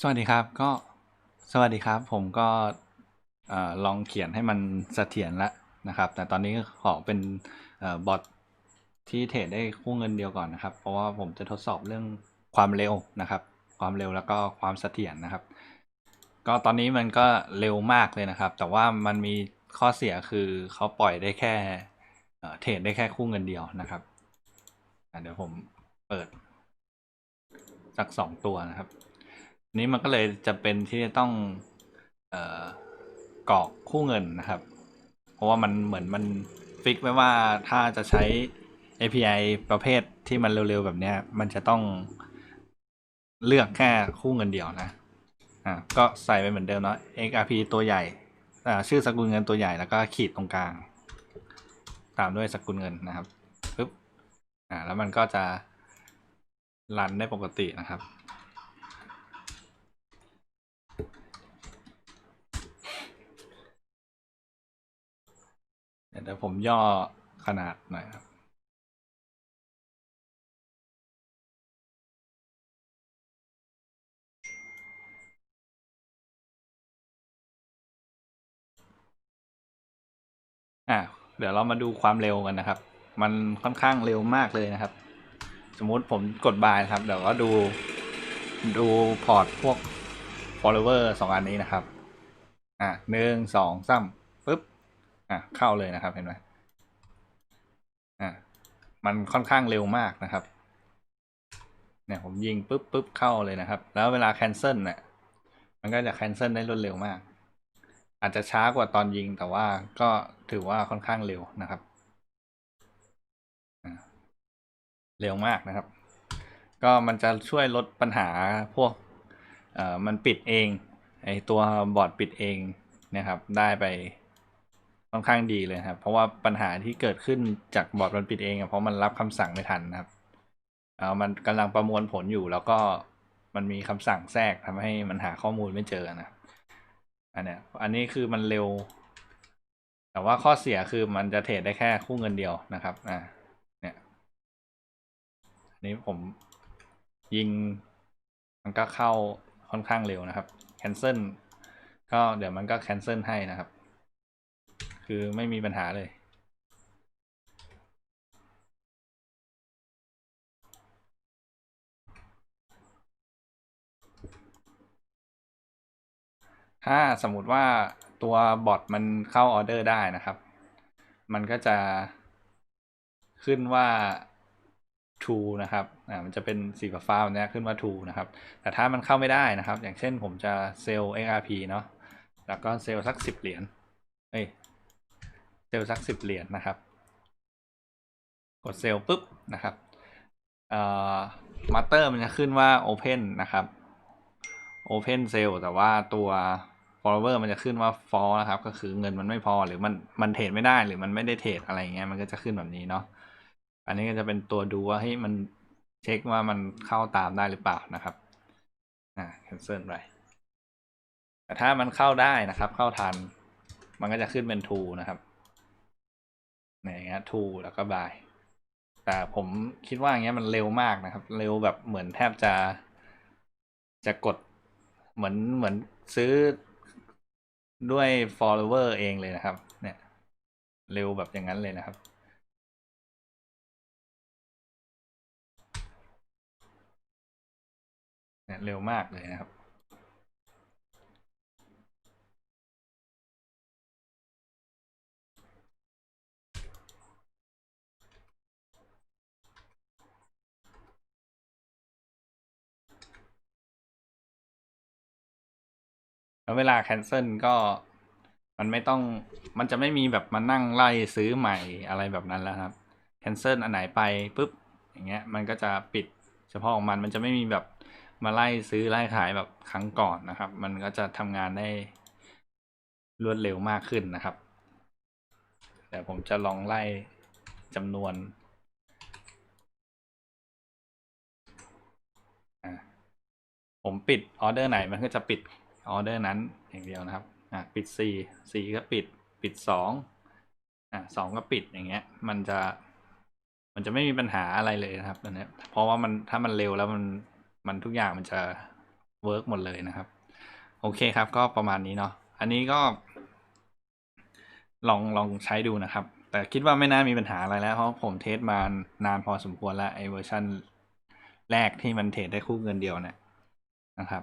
สวัสดีครับ ก็สวัสดีครับ ผมก็เอ่อลองเขียนให้มันเสถียรแล้วนะครับ แต่ตอนนี้ขอเป็นอบอทที่เทรดได้คู่เงินเดียวก่อนนะครับ เพราะว่าผมจะทดสอบเรื่องความเร็วนะครับ ความเร็วแล้วก็ความเสถียรนะครับ ก็ตอนนี้มันก็เร็วมากเลยนะครับ แต่ว่ามันมีข้อเสียคือเขาปล่อยได้แค่เทรดได้แค่คู่เงินเดียวนะครับเดี๋ยวผมเปิดสักสองตัวนะครับ นี้มันก็เลยจะเป็นที่จะต้อง เอ่อกรอกคู่เงินนะครับ เพราะว่ามันเหมือนมันฟิกไว้ว่าถ้าจะใช้ API ประเภทที่มันเร็วๆแบบเนี้ยมันจะต้องเลือกแค่คู่เงินเดียวนะ อะก็ใส่ไปเหมือนเดิมเนาะ XRP ตัวใหญ่ อ่า ชื่อสกุลเงินตัวใหญ่แล้วก็ขีดตรงกลาง ตามด้วยสกุลเงินนะครับปึ๊บ อ่า แล้วมันก็จะรันได้ปกตินะครับ เดี๋ยวผมย่อขนาดหน่อยครับอะเดี๋ยวเรามาดูความเร็วกันนะครับ มันค่อนข้างเร็วมากเลยนะครับ สมมุติผมกดบายนะครับ เดี๋ยวก็ดูดูพอร์ตพวก follower สองอันนี้นะครับ อะหนึ่งสองสาม อะเข้าเลยนะครับเห็นไหมอะมันค่อนข้างเร็วมากนะครับ เนี่ยผมยิงปุ๊บปุ๊บเข้าเลยนะครับ แล้วเวลา cancel เนี่ยมันก็จะ cancel ได้รวดเร็วมาก อาจจะช้ากว่าตอนยิงแต่ว่าก็ถือว่าค่อนข้างเร็วนะครับอะเร็วมากนะครับ ก็มันจะช่วยลดปัญหาพวกเอ่อมันปิดเองไอตัวบอร์ดปิดเองนะครับ ได้ไป ค่อนข้างดีเลยครับ เพราะว่าปัญหาที่เกิดขึ้นจากบอร์ดมันปิดเองอะเพราะมันรับคำสั่งไม่ทันนะครับเออมันกำลังประมวลผลอยู่แล้วก็มันมีคำสั่งแทรกทำให้มันหาข้อมูลไม่เจอนะครับอันเนี้ยอันนี้คือมันเร็ว แต่ว่าข้อเสียคือมันจะเทรดได้แค่คู่เงินเดียวนะครับอ่าเนี่ยอันนี้ผมยิงมันก็เข้าค่อนข้างเร็วนะครับ cancel ก็เดี๋ยวมันก็ cancel ให้นะครับ คือไม่มีปัญหาเลย ถ้าสมมติว่าตัวบอทมันเข้าออเดอร์ได้นะครับ มันก็จะขึ้นว่า true นะครับ อ่า มันจะเป็นสีฟ้าๆแบบเนี้ยขึ้นว่า true นะครับ แต่ถ้ามันเข้าไม่ได้นะครับ อย่างเช่นผมจะเซลล์ XRP เนาะ แล้วก็เซลล์สักสิบเหรียญ เอ้ย เซลล์สักสิบเหรียญนะครับ กดเซลล์ปุ๊บนะครับมาสเตอร์มันจะขึ้นว่า Open นะครับ Open Sale แต่ว่าตัว follower มันจะขึ้นว่า fall นะครับ ก็คือเงินมันไม่พอหรือมันมันเทรดไม่ได้หรือมันไม่ได้เทรดอะไรเงี้ยมันก็จะขึ้นแบบนี้เนาะอันนี้ก็จะเป็นตัวดูว่าให้ยมันเช็คว่ามันเข้าตามได้หรือเปล่านะครับอ่า cancel ไปแต่ถ้ามันเข้าได้นะครับ เข้าทัน มันก็จะขึ้นเป็น true นะครับ อย่างเงี้ย to แล้วก็ buy แต่ผมคิดว่าอย่างเงี้ยมันเร็วมากนะครับ เร็วแบบเหมือนแทบจะ จะกดเหมือนเหมือนซื้อด้วย follower เองเลยนะครับ เนี่ย เร็วแบบอย่างนั้นเลยนะครับเนี่ยเร็วมากเลยนะครับ แล้วเวลา cancel ก็มันไม่ต้องมันจะไม่มีแบบมานั่งไล่ซื้อใหม่อะไรแบบนั้นแล้วครับ cancel อันไหนไปปุ๊บอย่างเงี้ยมันก็จะปิดเฉพาะของมันมันจะไม่มีแบบมาไล่ซื้อไล่ขายแบบครั้งก่อนนะครับ มันก็จะทำงานได้รวดเร็วมากขึ้นนะครับแต่ผมจะลองไล่จำนวนอะผมปิดออเดอร์ไหนมันก็จะปิด ออเดอร์นั้นอย่างเดียวนะครับอะปิดสี่สี่ก็ปิดปิดสองอะสองก็ปิดอย่างเงี้ย มันจะ มันจะไม่มีปัญหาอะไรเลยนะครับอันนี้เพราะว่ามันถ้ามันเร็วแล้วมันมันทุกอย่างมันจะเวิร์กหมดเลยนะครับ โอเคครับก็ประมาณนี้เนาะอันนี้ก็ ลองลองใช้ดูนะครับ แต่คิดว่าไม่น่ามีปัญหาอะไรแล้ว เพราะผมเทสมานานพอสมควรแล้วไอเวอร์ชันแรกที่มันเทรดได้คู่เงินเดียวเนี่ยนะครับ